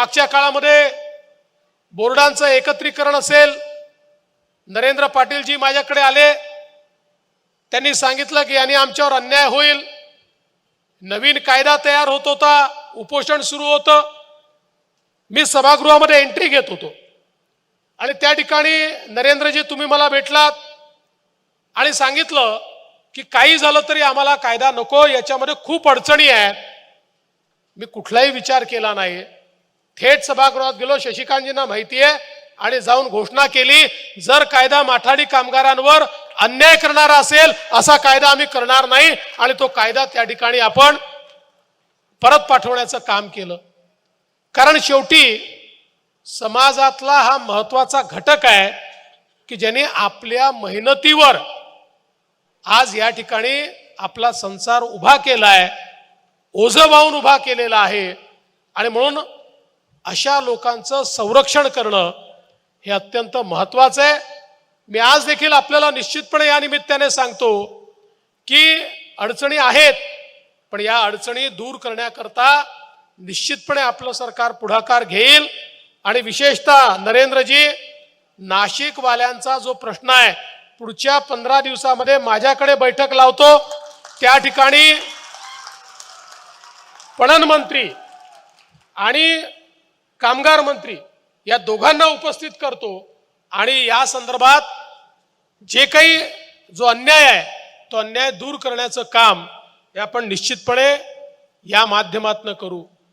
मागच्या काळामध्ये बोर्डांचं एकत्रीकरण असेल नरेंद्र पाटीलजी माझ्याकडे आले त्यांनी सांगितलं की यांनी आमच्यावर अन्याय होईल. नवीन कायदा तयार होत होता उपोषण सुरू होतं. मी सभागृहामध्ये एंट्री घेत होतो. आणि त्या ठिकाणी नरेंद्रजी तुम्ही मला भेटलात आणि सांगितलं की काही झालं तरी आम्हाला कायदा नको याच्यामध्ये खूप अडचणी आहेत. मी कुठलाही विचार केला नाही. थेट सभागृहात गेलो. शशिकांतजींना माहिती आहे. आणि जाऊन घोषणा केली जर कायदा माठाडी कामगारांवर अन्याय करणारा असेल असा कायदा आम्ही करणार नाही. आणि तो कायदा त्या ठिकाणी आपण परत पाठवण्याचं काम केलं. कारण शेवटी समाजातला हा महत्त्वाचा घटक आहे की ज्याने आपल्या मेहनतीवर आज या ठिकाणी आपला संसार उभा केला आहे ओझं वाहून उभा केलेला आहे. आणि म्हणून अशा लोकांचं संरक्षण करणं हे अत्यंत महत्त्वाचं आहे. मी आज देखील आपल्याला निश्चितपणे या निमित्ताने सांगतो की अडचणी आहेत पण या अडचणी दूर करण्याकरता निश्चितपणे आपलं सरकार पुढाकार घेईल आणि विशेषतः नरेंद्रजी नाशिकवाल्यांचा जो प्रश्न आहे पुढच्या पंधरा दिवसामध्ये माझ्याकडे बैठक लावतो. त्या ठिकाणी पणन मंत्री आणि कामगार मंत्री या दोघांना उपस्थित करतो आणि या संदर्भात जे काही जो अन्याय आहे तो अन्याय दूर करण्याचं काम हे आपण निश्चितपणे या माध्यमातून करू.